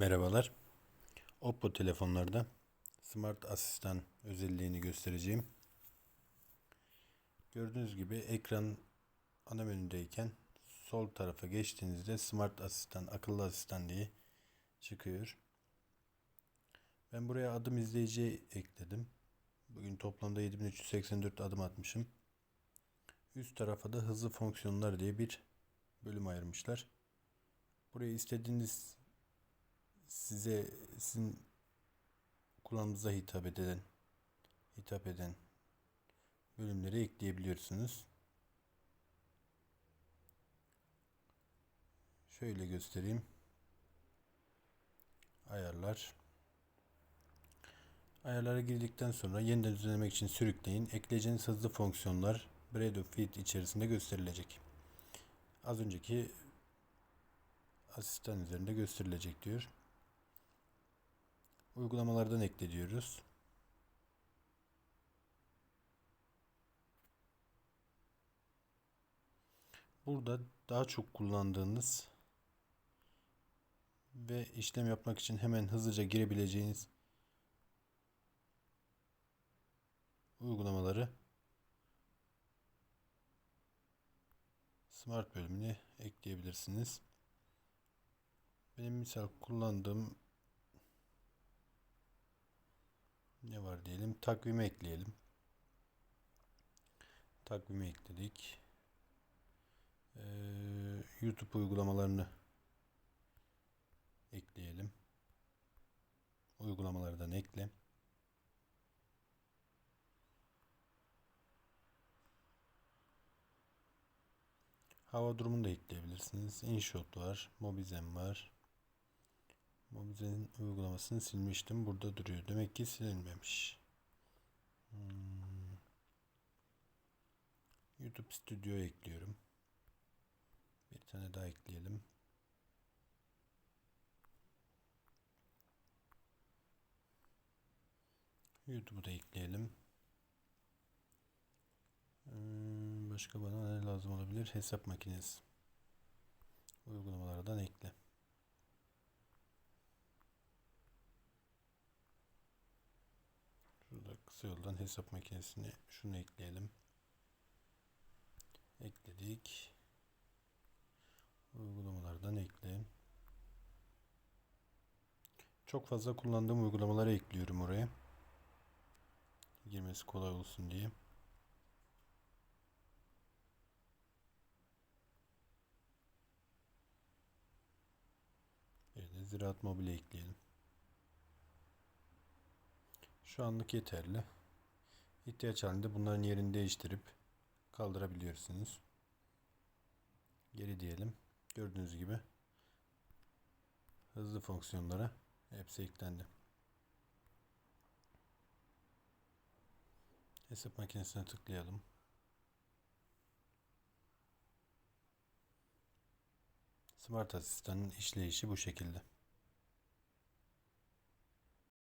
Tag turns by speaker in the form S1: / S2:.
S1: Merhabalar. Oppo telefonlarda Smart Asistan özelliğini göstereceğim. Gördüğünüz gibi ekran ana menüdeyken sol tarafa geçtiğinizde Smart Asistan, akıllı asistan diye çıkıyor. Ben buraya adım izleyici ekledim. Bugün toplamda 7384 adım atmışım. Üst tarafa da hızlı fonksiyonlar diye bir bölüm ayırmışlar. Buraya istediğiniz size sizin kulağınıza hitap eden hitap eden bölümleri ekleyebiliyorsunuz. Şöyle göstereyim. Ayarlar. Ayarlara girdikten sonra yeniden düzenlemek için sürükleyin. Ekleyeceğiniz hızlı fonksiyonlar Bredo Feed içerisinde gösterilecek. Az önceki asistan üzerinde gösterilecek diyor. Uygulamalardan ekle diyoruz. Burada daha çok kullandığınız ve işlem yapmak için hemen hızlıca girebileceğiniz uygulamaları Smart bölümüne ekleyebilirsiniz. Benim misal kullandığım ne var diyelim takvime ekleyelim. Takvime ekledik. Ee, YouTube uygulamalarını ekleyelim. Uygulamalardan ekle. Hava durumunu da ekleyebilirsiniz. InShot var. Mobizen var. Mobizen'in uygulamasını silmiştim. Burada duruyor. Demek ki silinmemiş. Hmm. YouTube Studio ekliyorum. Bir tane daha ekleyelim. YouTube'u da ekleyelim. Hmm, Başka bana ne lazım olabilir? Hesap makinesi. Uygulamalardan ekle. Kısa yoldan hesap makinesini şunu ekleyelim. Ekledik. Uygulamalardan ekle. Çok fazla kullandığım uygulamaları ekliyorum oraya. Girmesi kolay olsun diye. De Ziraat Mobil'i ekleyelim. Şu anlık yeterli. İhtiyaç halinde bunların yerini değiştirip kaldırabiliyorsunuz. Geri diyelim. Gördüğünüz gibi hızlı fonksiyonlara hepsi eklendi. Hesap makinesine tıklayalım. Smart asistanın işleyişi bu şekilde.